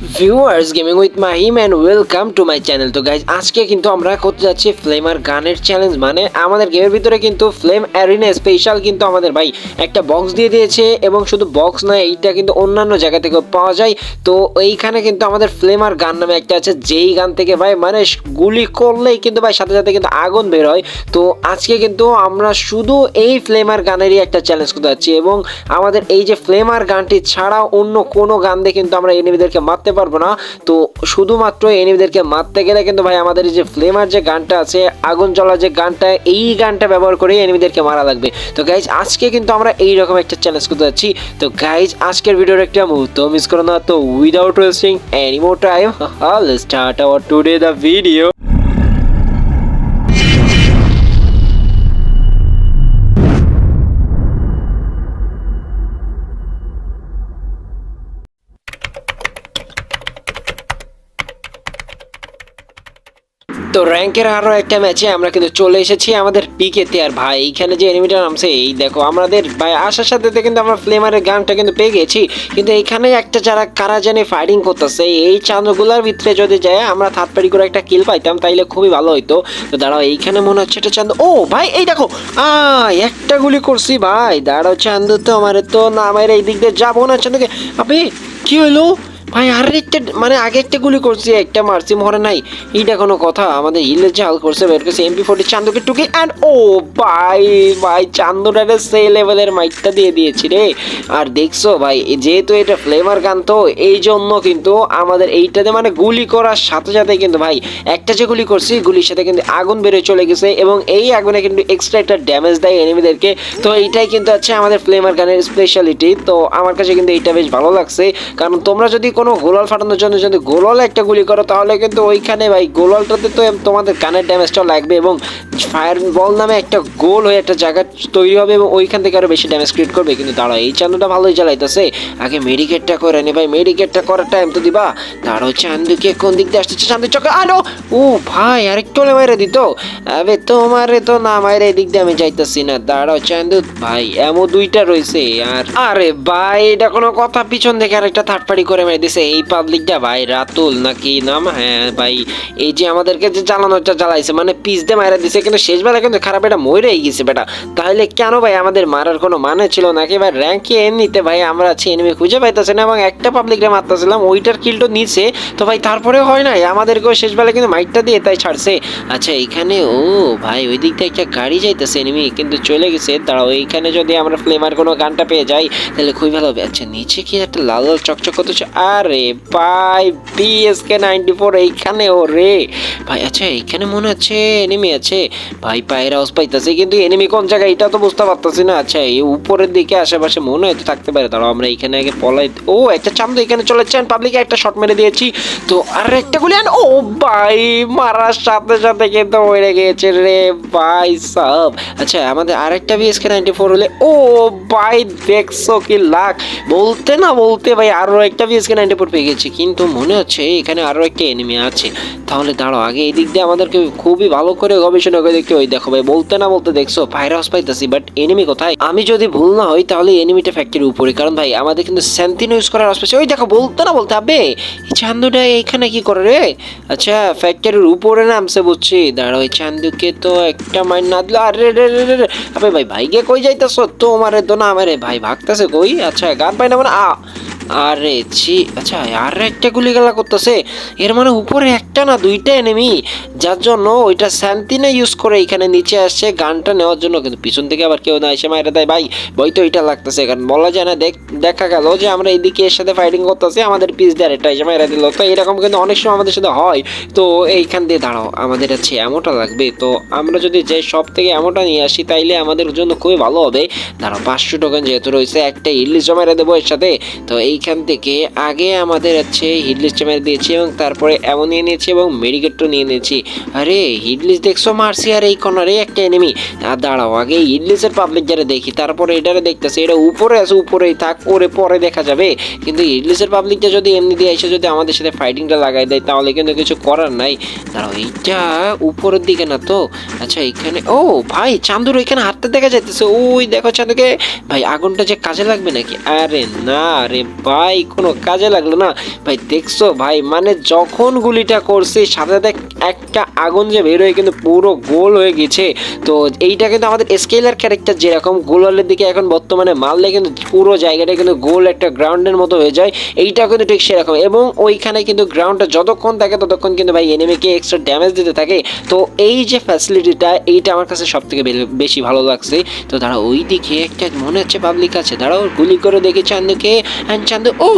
Viewers gaming with Mahim and welcome to my channel তো guys আজকে কিন্তু আমরা করতে যাচ্ছি ফ্লেমার গানের চ্যালেঞ্জ মানে আমাদের গেমের ভিতরে কিন্তু ফ্লেম অ্যারিনা স্পেশাল কিন্তু আমাদের ভাই একটা বক্স দিয়ে দিয়েছে এবং শুধু বক্স নয় এইটা কিন্তু অন্যান্য জায়গা থেকেও পাওয়া যায়। তো এইখানে কিন্তু আমাদের ফ্লেমার গান নামে একটা আছে, যেই গান থেকে ভাই মানে গুলি করলেই কিন্তু ভাই সাথে সাথে কিন্তু আগুন বের হয়। তো আজকে কিন্তু আমরা শুধু এই ফ্লেমার গানেরই একটা চ্যালেঞ্জ করতে যাচ্ছি এবং আমাদের এই যে ফ্লেমার গানটি ছাড়া অন্য কোনো গান দিয়ে কিন্তু আমরা এনিমিদেরকে মারতে পারব না। তো শুধুমাত্র এনিমিদেরকে মারতে গেলে কিন্তু ভাই আমাদের যে ফ্লেমার যে গানটা আছে, আগুন জ্বলা যে গানটা, এই গানটা ব্যবহার করে এনিমিদেরকে মারা লাগবে। তো গাইজ আজকে কিন্তু আমরা এই রকম একটা চ্যালেঞ্জ করতে যাচ্ছি। তো গাইজ আজকের ভিডিওর একটা মুহূর্ত মিস করো না। তো without wasting any more time start our today the video তো র্যাঙ্কের আরও একটা ম্যাচে আমরা কিন্তু চলে এসেছি আমাদের পিকেতে। আর ভাই, এইখানে যে এনিমিটা নামছে, এই দেখো, আমাদের ভাই, আসার সাথে কিন্তু আমরা ফ্লেমারের গানটা কিন্তু পেয়ে গেছি। কিন্তু এখানে একটা যারা কারা জানে ফাইটিং করতেছে, এই চাঁদগুলার ভিতরে যদি যায়, আমরা পারি করে একটা কিল পাইতাম, তাইলে খুবই ভালো হইতো। তো দাঁড়াও, এইখানে মনে হচ্ছে এটা চান্দ ও ভাই, এই দেখো আ একটা গুলি করছি ভাই। দাঁড়াও চান্দু তো আমার তো না আমার এই দিক দিয়ে যাব না চান্দুকে আপনি কি হইল? ভাই আর একটা মানে আগে একটা গুলি করছি, একটা মারছি, মরে নাই। এইটা কোনো কথা, আমাদের হিলের জাল করছে, বের করছে এমপি ফোর্টি চান্দুকে টুকে অ্যান্ড ও ভাই ভাই চান্দুটারে সে লেভেলের মাইকটা দিয়ে দিয়েছি রে। আর দেখছ ভাই, যেহেতু এটা ফ্লেভার গান, তো এই জন্য কিন্তু আমাদের এইটাতে মানে গুলি করার সাথে সাথে কিন্তু ভাই, একটা যে গুলি করছি, গুলির সাথে কিন্তু আগুন বেরোয় চলে গেছে, এবং এই আগুনে কিন্তু এক্সট্রা একটা ড্যামেজ দেয় এনিমিদেরকে তো এইটাই কিন্তু আছে আমাদের ফ্লেমার গানের স্পেশালিটি তো আমার কাছে কিন্তু এইটা বেশ ভালো লাগছে। কারণ তোমরা যদি কোনো গোলাল ফাটানোর জন্য যদি গোলাল একটা গুলি করো, তাহলে কিন্তু ওইখানে ভাই গোলালটাতে তো তোমাদের কানের ড্যামেজটাও লাগবে এবং ফায়ার বল নামে একটা গোল হয়ে একটা জায়গা তৈরি হবে এবং ওইখান থেকে আরও বেশি ড্যামেজ ক্রিয়েট করবে। কিন্তু দাঁড়াও, এই চান্দুটা ভালোই জ্বালাইতেছে আগে মেডিকেটটা করে নে ভাই মেডিকেটটা করার টাইম তো দিবা। দাঁড়াও, চান্দুকে কোন দিক দিয়ে আসতেছে? চান্দু চকে আলো! ও ভাই, আরেকটু হলে মাইরে দিত। আবে, তোমারে তো না মাইরে এদিক দিয়ে আমি যাইতেছি না। দাঁড়াও, চান্দু। ভাই এমন দুইটা রয়েছে আর আরে ভাই, এটা কোনো কথা, পিছন থেকে আরেকটা থার্ড পার্টি করে মেরে দিছে, এই পাবলিকটা ভাই, রাতুল নাকি নাম? হ্যাঁ ভাই, এই যে আমাদেরকে যে চালানোটা জ্বালাইছে মানে পিস দিয়ে মারা দিছে, কিন্তু শেষবেলা কিন্তু খারাপ এটা মরেই গেছে বেটা। তাহলে কেন ভাই আমাদের মারার কোনো মানে ছিল নাকি? ভাই র্যাঙ্কে এমনিতে ভাই আমরা আছি এনিমি খুঁজে পাইতেছে না, এবং একটা পাবলিকরে মারতেছিলাম, ওইটার কিলটো নিচে তো ভাই তারপরে হয় নাই। আমাদেরকেও শেষবেলা কিন্তু মাইকটা দিয়ে তাই ছাড়ছে। আচ্ছা এখানে, ও ভাই, ওই দিক থেকে একটা গাড়ি যাইতেছে এনিমি কিন্তু চলে গেছে। দাঁড়াও, এইখানে যদি আমরা ফ্লেমার কোনো গানটা পেয়ে যাই, তাহলে খুবই ভালো হবে। আচ্ছা নিচে কি একটা লাল লাল চকচক করতেছে? আরে ভাই বিএসকে নাইনটি ফোর এইখানে ও রে। ভাই আচ্ছা এইখানে মনে হচ্ছে এনিমি আছে। ভাই, পায়ের আওয়াজ পাইতেছে, কিন্তু এনিমি কোন জায়গায়? এটা তো বুঝতে পারতেছি না। আচ্ছা এই উপরের দিকে আশেপাশে মনে হয়তো থাকতে পারে। দাঁড়াও আমরা এখানে আগে পলাই ও, একটা চামড়া এখানে চলে যাচ্ছেন পাবলিকে একটা শট মেরে দিয়েছি। তো আর একটা গুলি আন ও ভাই, মারার সাথে সাথে কিন্তু মরে গিয়েছে রে ভাই সব আচ্ছা আমাদের আরেকটা বিএসকে নাইনটি ফোর হলে ও ভাই, দেখছ কি লাখ বলতে না বলতে ভাই, আরও একটা বিএসকে নাইনটি ফোর পেয়ে গেছি, কিন্তু মনে হচ্ছে এখানে আরও একটা এনিমি আছে। তাহলে দাঁড়াও, আগে এই দিক দিয়ে আমাদেরকে খুবই ভালো করে গবেষণা করে দেখতে হয়। দেখো ভাই, বলতে না বলতে দেখছ ফায়ার হাউস পাইতেছি বাট এনিমি কোথায়? আমি যদি ভুল না হই, তাহলে এনিমিটা ফ্যাক্টরির উপরে। কারণ ভাই, আমাদের কিন্তু স্যান্তিনো ইউজ করার আশপাশে ওই দেখো, বলতে না বলতে হবে এই চান্দুটা এখানে কি করে রে? আচ্ছা ফ্যাক্টরির উপরে নামছে বুঝছি। দাঁড়াও, এই চান্দুকে তো একটা মাইন না দিলে। আরে, রে রে রে আবে ভাই, ভাইকে কই যাইতেছো? তো আমারে তো না আমারে ভাই, ভাগতেছে কই? আচ্ছা গান পাই না মানে আ আরে ছি আচ্ছা আর একটা গুলি গেলা করতেছে। এর মানে উপরে একটা না দুইটা এনেমি যার জন্য ওইটা শান্তিনে ইউজ করে এখানে নিচে আসছে, গানটা নেওয়ার জন্য। কিন্তু পিছন থেকে আবার কেউ না এসে মাইরে দেয়। ভাই বই তো এটা লাগতেছে। কারণ বলা যায় না, দেখ, দেখা গেল যে আমরা এইদিকে এর সাথে ফাইটিং করতেছি, আমাদের পিস দিয়ে এটা এসে মাইরে দিল। তো এরকম কিন্তু অনেক সময় আমাদের সাথে হয়। তো এইখান দিয়ে দাঁড়াও, আমাদের আছে এমনটা লাগবে। তো আমরা যদি যে সব থেকে এমনটা নিয়ে আসি, তাইলে আমাদের জন্য খুবই ভালো হবে। দাঁড়াও, পাঁচশো টোকেন যেহেতু রয়েছে, একটা ইলিশ জমাইরে দেবো এর সাথে। তো এইখান থেকে আগে আমাদের হচ্ছে হিডলিস জমাইরে দিয়েছি এবং তারপরে এমন নিয়ে নিয়েছি এবং মেডিকেটও নিয়ে নিয়েছি আরে হিডলিস দেখছ মারছি আর এই কর্নারে একটা এনিমি আর দাঁড়াও, আগে হিডলিসের পাবলিক যারা দেখি, তারপরে এটারে দেখতেছি, এটা উপরে আছে, উপরেই থাক, ওরে পরে দেখা যাবে। কিন্তু হিডলিসের পাবলিকটা যদি এমনি দিয়ে এসে যদি আমাদের সাথে ফাইটিংটা লাগাই দেয়, তাহলে কিন্তু কিছু করার নাই। দাঁড়াও, এইটা উপরের দিকে না তো? আচ্ছা এখানে, ও ভাই, চান্দুর এখানে হাঁটতে দেখা যাইতেছে। ওই দেখো চান্দুকে ভাই, আগুনটা যে কাজে লাগবে নাকি? আরে না রে ভাই, কোনো কাজে লাগল না। ভাই, দেখছ? ভাই মানে যখন গুলিটা করছে, সাথে সাথে একটা আগুন যে বের হয়ে কিন্তু পুরো গোল হয়ে গেছে। তো এইটা কিন্তু আমাদের স্কেলার ক্যারেক্টার যেরকম, গোলালের দিকে এখন বর্তমানে মারলে কিন্তু পুরো জায়গাটা কিন্তু গোল একটা গ্রাউন্ডের মতো হয়ে যায়। এইটা কিন্তু ঠিক সেরকম। এবং ওইখানে কিন্তু গ্রাউন্ডটা যতক্ষণ থাকে, ততক্ষণ কিন্তু ভাই এনিমিকে এক্সট্রা ড্যামেজ দিতে থাকে। তো এই যে ফ্যাসিলিটিটা এইটা আমার কাছে সব থেকে বেশি ভালো লাগছে। তো দাঁড়া ওই দিকে একটা মনে হচ্ছে পাবলিক আছে। দাঁড়াও, গুলি করে দেখেছে চান্দুকে। অ্যান্ড চান্দু ও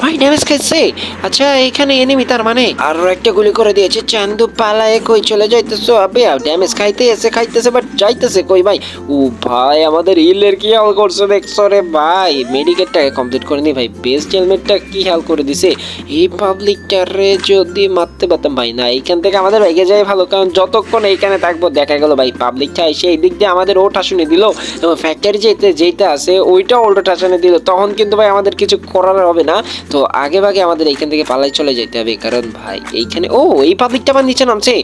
ভাই ড্যামেজ খাইছে। আচ্ছা এখানে এনিমি তার মানে? আরও একটা গুলি করে দিয়েছে চান্দু, পালায় কই চলে যাইতেছো? আবে ড্যামেজ খাইতে এসে খাইতেছে, বাট যাইতেছে কই ভাই? ও ভাই, আমাদের হিলের কি হাল করছে দেখছ রে ভাই? মেডিকেটটাকে কমপ্লিট করে নি ভাই। বেস্ট হেলমেটটা কি হাল করে দিছে? এই পাবলিকটারে যদি মারতে পারতাম ভাই। না, এইখান থেকে আমাদের ভেগে যায় ভালো, কারণ যতক্ষণ এইখানে থাকব, দেখা গেল ভাই। পাবলিকটা এসে এই দিক দিয়ে আমাদের ওটা শুনে দিল, এবং ফ্যাক্টরি যেতে যেইটা আছে ওইটা উল্টো ঠাসুনি দিল। তখন কিন্তু ভাই আমাদের কিছু করার হবে না। তো আগে ভাগে আমাদের এইখান থেকে পালাই চলে যেতে হবে, কারণ ভাই, এইখানে, ও, এই পাবলিকটা আবার নিচে নামছে।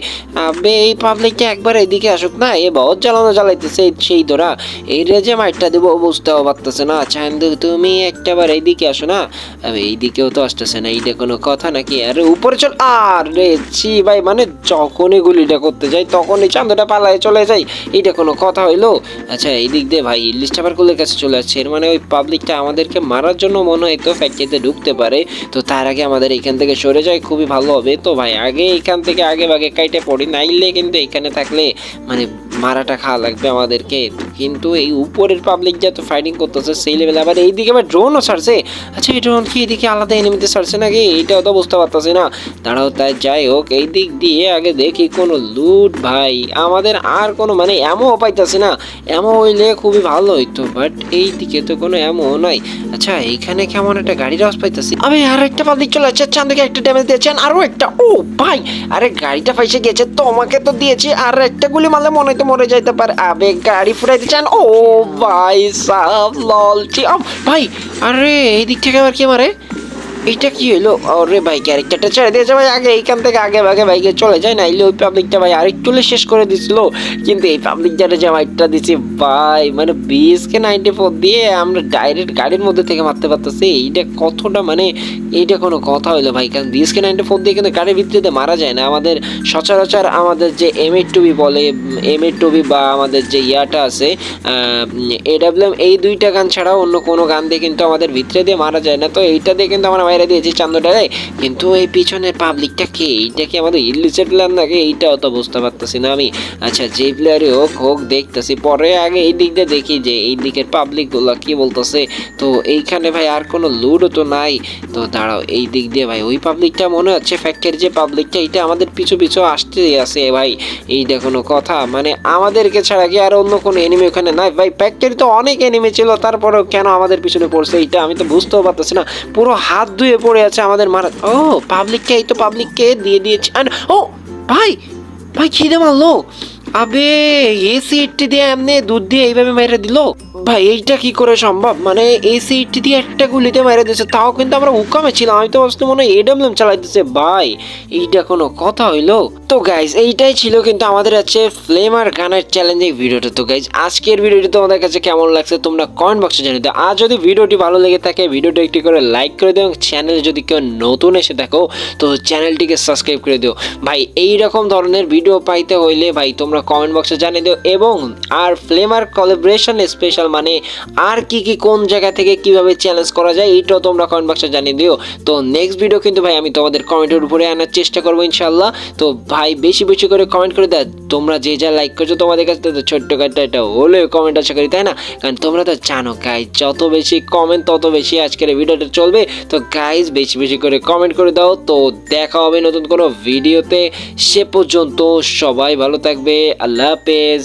আবে, এই পাবলিকটা একবার এদিকে আসুক না, এ বহুত জ্বালানো জ্বালাইতেছে সেই ধরা। এই যে মাইটটা দেবো বুঝতেও পারতেছে না। চান্দু, তুমি একটাবার এইদিকে আসো না। আবে, এইদিকেও তো আসতেছে না, এইটা কোনো কথা নাকি? আরে, উপরে চল। আর রে ছি ভাই মানে যখনই গুলিটা করতে যাই, তখনই চান্দুটা পালায় চলে যাই। এইটা কোনো কথা হইল? আচ্ছা এই দিক দিয়ে ভাই, ইলিশ চাপারগুলোর কাছে চলে আসছে। এর মানে ওই পাবলিকটা আমাদেরকে মারার জন্য মনে হয় তো ফ্যাক্টরিতে ঢুকতে পারে, তো তার আগে আমাদের এখান থেকে সরে যায়, খুবই ভালো হবে। তো ভাই, আগে এখান থেকে আগে ভাগে কাইটে পড়ি, নাইলে কিন্তু এখানে থাকলে মানে মারাটা খাওয়া লাগবে আমাদেরকে। কিন্তু এই উপরের পাবলিক যা তো ফাইটিং করতেছে, সেই লেভেলে আবার এইদিকে আবার ড্রোনও ছাড়ছে। আচ্ছা এই ড্রোন কি এদিকে আলাদা এনিমিতে ছাড়ছে নাকি? এইটাও তো বুঝতে পারতেছি না। দাঁড়াও তাই, যাই হোক, এই দিক দিয়ে আগে দেখি কোনো লুট ভাই। আমাদের আর কোনো মানে এমও পাইতেছি না। এমও হইলে খুবই ভালো হইতো বাট এই দিকে তো কোনো এমও নাই। আচ্ছা এইখানে কেমন একটা গাড়ির আওয়াজ পাইতেছি। আমি আর একটা পাবলিক চলে যাচ্ছে চান্দকে একটা ড্যামেজ দিয়েছেন আরও একটা, ও ভাই! আরে, গাড়িটা ফাইসে গেছে তোমাকে তো দিয়েছি। আর একটা গুলি মারলে মনে হয় মরে যাইতে পারে। আবে গাড়ি ফুটাইতে চান? ও ভাই, সাহ, লল ভাই, আরে এই দিক থেকে আবার কে মারে? এইটা কি হলো? আরে ভাই ক্যারেক্টারটা ছেড়ে দিয়েছে ভাই। আগে এইখান থেকে আগে ভাগে ভাইকে চলে যায় না। এলে ওই পাবলিকটা ভাই আরেকটু শেষ করে দিছিল। কিন্তু এই পাবলিকটারে যে মাইটটা দিছি, ভাই মানে বিএসকে নাইনটি ফোর দিয়ে আমরা ডাইরেক্ট গাড়ির মধ্যে থেকে মারতে পারতেছি। এইটা কতটা মানে এইটা কোনো কথা হলো ভাই? কারণ বিএসকে নাইনটি ফোর দিয়ে কিন্তু গাড়ির দিয়ে মারা যায় না। আমাদের সচরাচর আমাদের যে এম এ টুবি বলে এম এ টুবি বা আমাদের যে ইয়াটা আছে এডাব্লিউএম এই দুইটা গান ছাড়াও অন্য কোনো গান দিয়ে কিন্তু আমাদের ভিতরে দিয়ে মারা যায় না। তো এইটা দিয়ে কিন্তু আমরা বাইরে দিয়েছি চান্দটারে। কিন্তু এই পিছনের পাবলিকটা কে? এইটা কি আমাদের ইলিসেট প্ল্যান নাকি? এইটাও তো বুঝতে পারতেছি না আমি। আচ্ছা যে প্লেয়ারই হোক হোক, দেখতেছি। পরে আগে এই দিক দিয়ে দেখি যে এই দিকের পাবলিকগুলো কি বলতেছে। তো এইখানে ভাই আর কোনো লুডও তো নাই। তো দাঁড়াও, এই দিক দিয়ে ভাই, ওই পাবলিকটা মনে হচ্ছে ফ্যাক্টরি যে পাবলিকটা এটা আমাদের পিছু পিছু আসতে আছে ভাই। এইটা কোনো কথা মানে আমাদেরকে ছাড়া কি আর অন্য কোনো এনিমি ওখানে নাই? ভাই ফ্যাক্টরি তো অনেক এনিমি ছিল, তারপরেও কেন আমাদের পিছনে পড়ছে? এইটা আমি তো বুঝতেও পারতেছি না। পুরো হাত ধুয়ে পড়ে আছে আমাদের মারা ও পাবলিককে এই তো পাবলিককে দিয়ে দিয়েছে। আর, ও, ভাই ভাই, খিদে মারলো। আবে এসি এটি দিয়ে এমনি দুধ দিয়ে এইভাবে মেরে দিল। ভাই, এইটা কি করে সম্ভব? মানে এসি এইটটি দিয়ে একটা গুলিতে মেরে দিয়েছে, তাও কিন্তু আমরা উকামে ছিলাম। আমি তো ভাবছি মনে হয় এডামলাম চালাইতেছে। ভাই, এইটা কোনো কথা হইল? তো গাইজ এইটাই ছিল কিন্তু আমাদের আছে ফ্লেমার গানের চ্যালেঞ্জিং ভিডিওটা। তো গাইজ আজকের ভিডিওটি তোমাদের কাছে কেমন লাগছে তোমরা কমেন্ট বক্সে জানিয়ে দাও। আর যদি ভিডিওটি ভালো লেগে থাকে, ভিডিওটি একটি করে লাইক করে দিও এবং চ্যানেলে যদি কেউ নতুন এসে থাকো তো চ্যানেলটিকে সাবস্ক্রাইব করে দিও। ভাই এই রকম ধরনের ভিডিও পাইতে হইলে ভাই, তোমরা কমেন্ট বক্সে জানিয়ে দিও। এবং আর ফ্লেমার কোলাবরেশন স্পেশাল মানে আর কি কি কোন জায়গা থেকে কীভাবে চ্যালেঞ্জ করা যায় এইটাও তোমরা কমেন্ট বক্সে জানিয়ে দিও। তো নেক্সট ভিডিও কিন্তু ভাই আমি তোমাদের কমেন্টের উপরে আনার চেষ্টা করব ইনশাল্লাহ তো ভাই বেশি বেশি করে কমেন্ট করে দাও। তোমরা যে যা লাইক করছ তোমাদের কাছে তো ছোট্ট কাটটা এটা হলেও কমেন্ট আশা করি, তাই না? কারণ তোমরা তো জানো গাইজ যত বেশি কমেন্ট তত বেশি আজকের ভিডিওটা চলবে। তো গাইজ বেশি বেশি করে কমেন্ট করে দাও। তো দেখা হবে নতুন কোনো ভিডিওতে সে পর্যন্ত সবাই ভালো থাকবে। আল্লাহ হাফেজ।